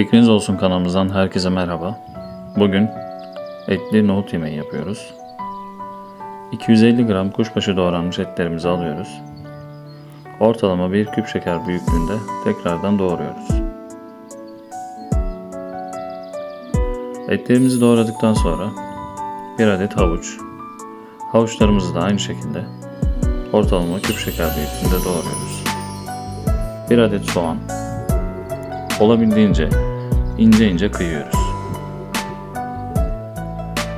Fikriniz olsun kanalımızdan herkese merhaba. Bugün etli nohut yemeği yapıyoruz. 250 gram kuşbaşı doğranmış etlerimizi alıyoruz. Ortalama bir küp şeker büyüklüğünde tekrardan doğruyoruz. Etlerimizi doğradıktan sonra bir adet havuç. Havuçlarımızı da aynı şekilde ortalama küp şeker büyüklüğünde doğruyoruz. Bir adet soğan, olabildiğince ince ince kıyıyoruz.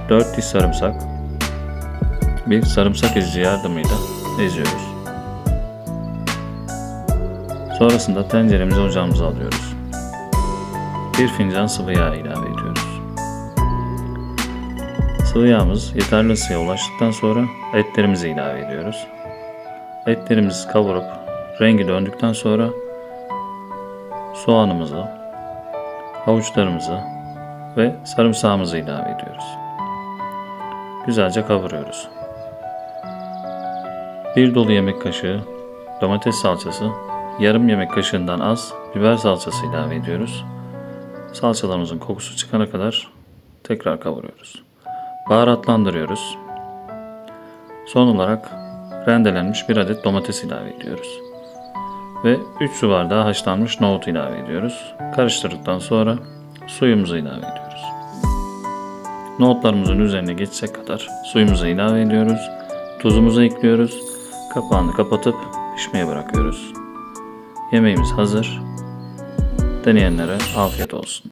4 diş sarımsak bir sarımsak ezici yardımıyla eziyoruz. Sonrasında tenceremizi ocağımıza alıyoruz. Bir fincan sıvı yağ ilave ediyoruz. Sıvı yağımız yeterli ısıya ulaştıktan sonra etlerimizi ilave ediyoruz. Etlerimizi kavurup rengi döndükten sonra soğanımızı, havuçlarımızı ve sarımsağımızı ilave ediyoruz. Güzelce kavuruyoruz. Bir dolu yemek kaşığı domates salçası, yarım yemek kaşığından az biber salçası ilave ediyoruz. Salçalarımızın kokusu çıkana kadar tekrar kavuruyoruz. Baharatlandırıyoruz. Son olarak rendelenmiş bir adet domates ilave ediyoruz ve 3 su bardağı haşlanmış nohut ilave ediyoruz. Karıştırdıktan sonra suyumuzu ilave ediyoruz. Nohutlarımızın üzerine geçecek kadar suyumuzu ilave ediyoruz. Tuzumuzu ekliyoruz. Kapağını kapatıp pişmeye bırakıyoruz. Yemeğimiz hazır. Deneyenlere afiyet olsun.